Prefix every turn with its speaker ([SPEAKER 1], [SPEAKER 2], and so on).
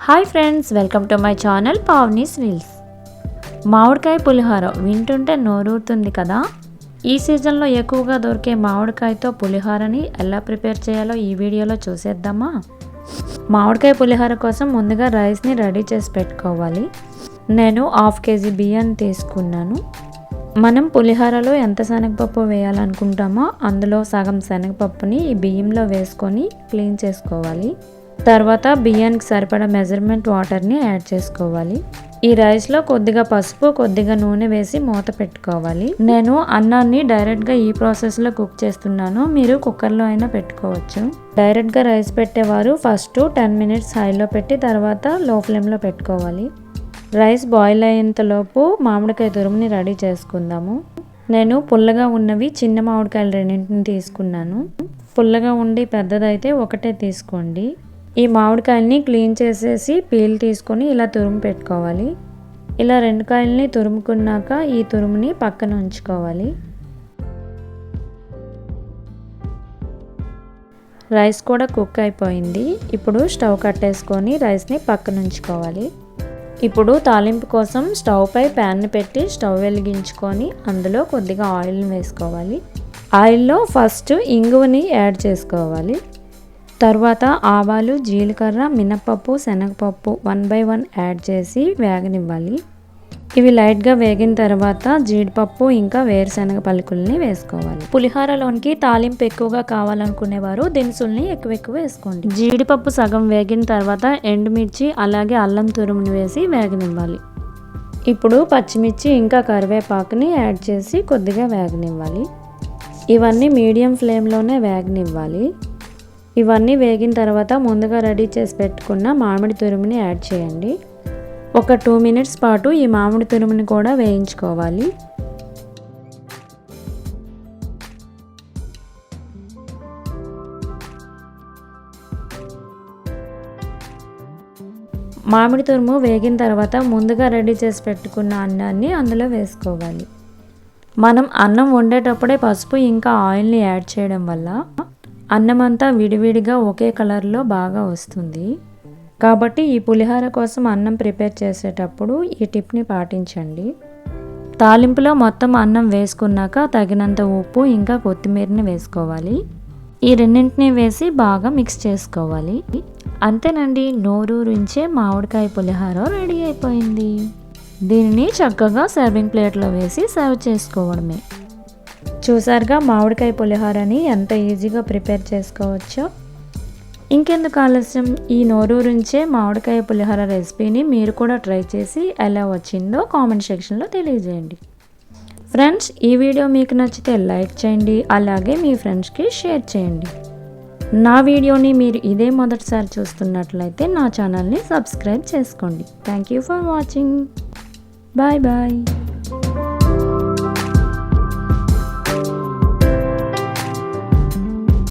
[SPEAKER 1] Hi friends welcome to my channel Pavani's wheels. మామిడికాయ పులిహోర వింటుంటే నోరూరుతుంది కదా? ఈ సీజన్లో ఎక్కువగా దొరికే మామిడికాయతో పులిహోరని ఎలా ప్రిపేర్ చేయాలో ఈ వీడియోలో చూసేద్దామా? మామిడికాయ పులిహోర కోసం ముందుగా రైస్ని రెడీ చేసి పెట్టుకోవాలి. నేను హాఫ్ కేజీ బియ్యాన్ని తీసుకున్నాను. మనం పులిహోరలో ఎంత శనగపప్పు వేయాలనుకుంటామో అందులో సగం శనగపప్పుని ఈ బియ్యంలో వేసుకొని క్లీన్ చేసుకోవాలి. తర్వాత బియ్యానికి సరిపడా మెజర్మెంట్ వాటర్ని యాడ్ చేసుకోవాలి. ఈ రైస్లో కొద్దిగా పసుపు కొద్దిగా నూనె వేసి మూత పెట్టుకోవాలి. నేను అన్నాన్ని డైరెక్ట్గా ఈ ప్రాసెస్లో కుక్ చేస్తున్నాను. మీరు కుక్కర్లో అయినా పెట్టుకోవచ్చు. డైరెక్ట్గా రైస్ పెట్టేవారు ఫస్ట్ టెన్ మినిట్స్ హైలో పెట్టి తర్వాత లో ఫ్లేమ్లో పెట్టుకోవాలి రైస్ బాయిల్ అయ్యేంతలోపు మామిడికాయ తురుముని రెడీ చేసుకుందాము. నేను పుల్లగా ఉన్నవి చిన్న మామిడికాయలు రెండింటిని తీసుకున్నాను. పుల్లగా ఉండి పెద్దదైతే ఒకటే తీసుకోండి. ఈ మామిడికాయల్ని క్లీన్ చేసేసి పీల్ తీసుకొని ఇలా తురుము పెట్టుకోవాలి. ఇలా రెండు కాయల్ని తురుముకున్నాక ఈ తురుముని పక్కన ఉంచుకోవాలి. రైస్ కూడా కుక్ అయిపోయింది. ఇప్పుడు స్టవ్ కట్టేసుకొని రైస్ని పక్కన ఉంచుకోవాలి. ఇప్పుడు తాలింపు కోసం స్టవ్ పై ప్యాన్ని పెట్టి స్టవ్ వెలిగించుకొని అందులో కొద్దిగా ఆయిల్ని వేసుకోవాలి. ఆయిల్లో ఫస్ట్ ఇంగువని యాడ్ చేసుకోవాలి. తర్వాత ఆవాలు జీలకర్ర మినపప్పు శనగపప్పు వన్ బై వన్ యాడ్ చేసి వేగనివ్వాలి. ఇవి లైట్గా వేగిన తర్వాత జీడిపప్పు ఇంకా వేరుశనగ పలుకుల్ని వేసుకోవాలి. పులిహారలోనికి తాలింపు ఎక్కువగా కావాలనుకునేవారు దినుసుల్ని ఎక్కువ ఎక్కువ వేసుకోండి. జీడిపప్పు సగం వేగిన తర్వాత ఎండుమిర్చి అలాగే అల్లం తురుముని వేసి వేగనివ్వాలి. ఇప్పుడు పచ్చిమిర్చి ఇంకా కరివేపాకుని యాడ్ చేసి కొద్దిగా వేగనివ్వాలి. ఇవన్నీ మీడియం ఫ్లేమ్లోనే వేగనివ్వాలి. ఇవన్నీ వేగిన తర్వాత ముందుగా రెడీ చేసి పెట్టుకున్న మామిడి తురుముని యాడ్ చేయండి. ఒక టూ మినిట్స్ పాటు ఈ మామిడి తురుముని కూడా వేయించుకోవాలి. మామిడి తురుము వేగిన తర్వాత ముందుగా రెడీ చేసి పెట్టుకున్న అన్నాన్ని అందులో వేసుకోవాలి. మనం అన్నం వండేటప్పుడే పసుపు ఇంకా ఆయిల్ని యాడ్ చేయడం వల్ల అన్నమంతా విడివిడిగా ఒకే కలర్లో బాగా వస్తుంది. కాబట్టి ఈ పులిహోర కోసం అన్నం ప్రిపేర్ చేసేటప్పుడు ఈ టిప్ని పాటించండి. తాలింపులో మొత్తం అన్నం వేసుకున్నాక తగినంత ఉప్పు ఇంకా కొత్తిమీరని వేసుకోవాలి. ఈ రెండింటిని వేసి బాగా మిక్స్ చేసుకోవాలి. అంతేనండి నోరూరించే మామిడికాయ పులిహోర రెడీ అయిపోయింది. దీనిని చక్కగా సర్వింగ్ ప్లేట్లో వేసి సర్వ్ చేసుకోవడమే. చూసారుగా మామిడికాయ పులిహోరని ఎంత ఈజీగా ప్రిపేర్ చేసుకోవచ్చో. ఇంకెందుకు ఆలస్యం? ఈ నోరూరించే మామిడికాయ పులిహోర రెసిపీని మీరు కూడా ట్రై చేసి ఎలా వచ్చిందో కామెంట్ సెక్షన్లో తెలియజేయండి. ఫ్రెండ్స్ ఈ వీడియో మీకు నచ్చితే లైక్ చేయండి అలాగే మీ ఫ్రెండ్స్కి షేర్ చేయండి. నా వీడియోని మీరు ఇదే మొదటిసారి చూస్తున్నట్లయితే నా ఛానల్ని సబ్స్క్రైబ్ చేసుకోండి. Thank you for watching. Bye bye.